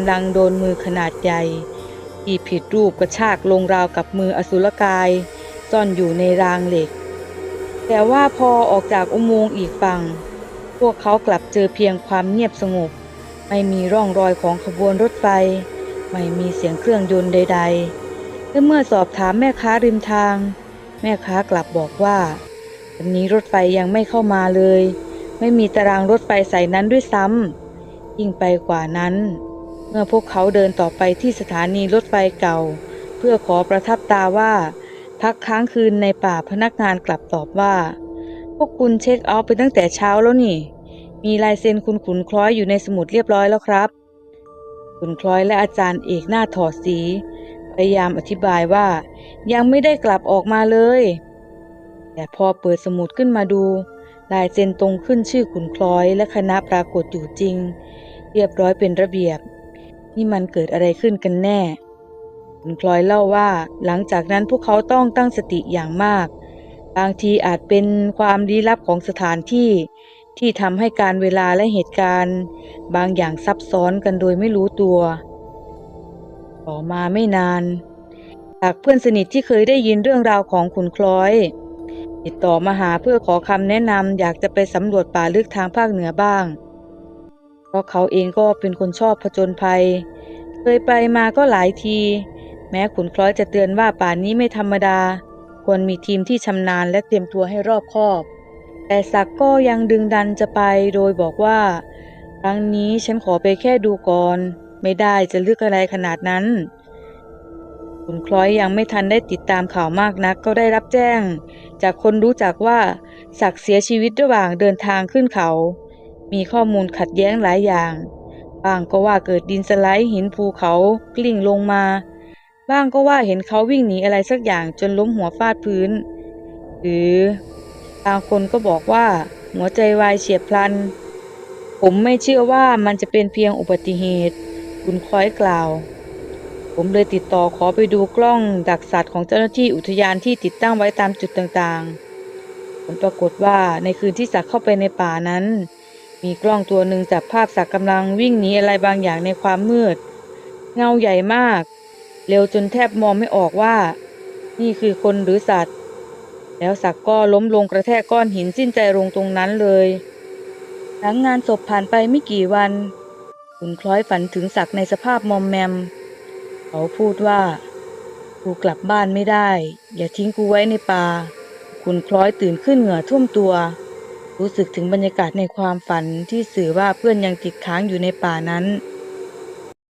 กำลังโดนมือขนาดใหญ่ที่ผิดรูปกระชากลงราวกับมืออสุรกาย ซ่อนอยู่ในรางเหล็ก แต่ว่าพอออกจากอุโมงค์อีกฝั่ง พวกเขากลับเจอเพียงความเงียบสงบ ไม่มีร่องรอยของขบวนรถไฟ ไม่มีเสียงเครื่องยนต์ใด ๆ และเมื่อสอบถามแม่ค้าริมทาง แม่ค้ากลับบอกว่าวันนี้รถไฟยังไม่เข้ามาเลย ไม่มีตารางรถไฟใส่นั้นด้วยซ้ำยิ่งไปกว่านั้น เมื่อพวกเขาเดินต่อไปที่สถานีรถไฟเก่า เพื่อขอประทับตาว่า พักค้างคืนในป่าพนักงานกลับตอบว่า พวกคุณเช็คเอาท์ไปตั้งแต่เช้าแล้วนี่ มีลายเซ็นคุณขุนคล้อยอยู่ในสมุดเรียบร้อยแล้วครับ ขุนคล้อยและอาจารย์เอกหน้าถอดสีพยายามอธิบายว่า ยังไม่ได้กลับออกมาเลย แต่พอเปิดสมุดขึ้นมาดู ลายเซ็นตรงขึ้นชื่อขุนคล้อยและคณะปรากฏอยู่จริง เรียบร้อยเป็นระเบียบ นี่มันเกิดอะไรขึ้นกันแน่ขุนคลอยเล่าว่า หลังจากนั้นพวกเขาต้องตั้งสติอย่างมาก บางทีอาจเป็นความลี้ลับของสถานที่ที่ทำให้การเวลาและเหตุการณ์ บางอย่างซับซ้อนกันโดยไม่รู้ตัว ต่อมาไม่นาน จากเพื่อนสนิทที่เคยได้ยินเรื่องราวของขุนคล้อย ติดต่อมาหาเพื่อขอคำแนะนำอยากจะไปสำรวจป่าลึกทางภาคเหนือบ้าง เพราะเขาเองก็เป็นคนชอบผจญภัย เคยไปมาก็หลายที แม้ขุนคล้อยจะเตือนว่าป่านี้ไม่ธรรมดา ควรมีทีมที่ชำนาญและเตรียมตัวให้รอบคอบ แต่ศักก็ยังดึงดันจะไปโดยบอกว่า ครั้งนี้ฉันขอไปแค่ดูก่อน ไม่ได้จะเลึกอะไรขนาดนั้นคุณคล้อยยังไม่ทันได้ติดตามข่าวมากนักก็ได้รับแจ้ง จากคนรู้จักว่าศักเสียชีวิตระหว่างเดินทางขึ้นเขา มีข้อมูลขัดแย้งหลายอย่างบ้างก็ว่าเกิดดินสไลด์หินภูเขากลิ้งลงมา บ้างก็ว่าเห็นเขาวิ่งหนีอะไรสักอย่างจนล้มหัวฟาดพื้น หรือบางคนก็บอกว่า หัวใจวายเฉียบพลัน ผมไม่เชื่อว่ามันจะเป็นเพียงอุบัติเหตุ คุณคล้อยกล่าว ผมเลยติดต่อขอไปดูกล้องดักสัตว์ของเจ้าหน้าที่อุทยานที่ติดตั้งไว้ตามจุดต่างๆ ผลปรากฏว่าในคืนที่สักเข้าไปในป่านั้น มีกล้องตัวหนึ่งจับภาพสักกำลังวิ่งหนีอะไรบางอย่างในความมืด เงาใหญ่มาก เร็วจนแทบมองไม่ออกว่า นี่คือคนหรือสัตว์ แล้วสักก็ล้มลงกระแทกก้อนหินสิ้นใจลงตรงนั้นเลย หลังงานศพผ่านไปไม่กี่วันคุณคล้อยฝันถึงศักในสภาพมอมแมม เขาพูดว่า กูกลับบ้านไม่ได้ อย่าทิ้งกูไว้ในป่า คุณคล้อยตื่นขึ้นเหงื่อท่วมตัว รู้สึกถึงบรรยากาศในความฝันที่สื่อว่าเพื่อนยังติดค้างอยู่ในป่านั้น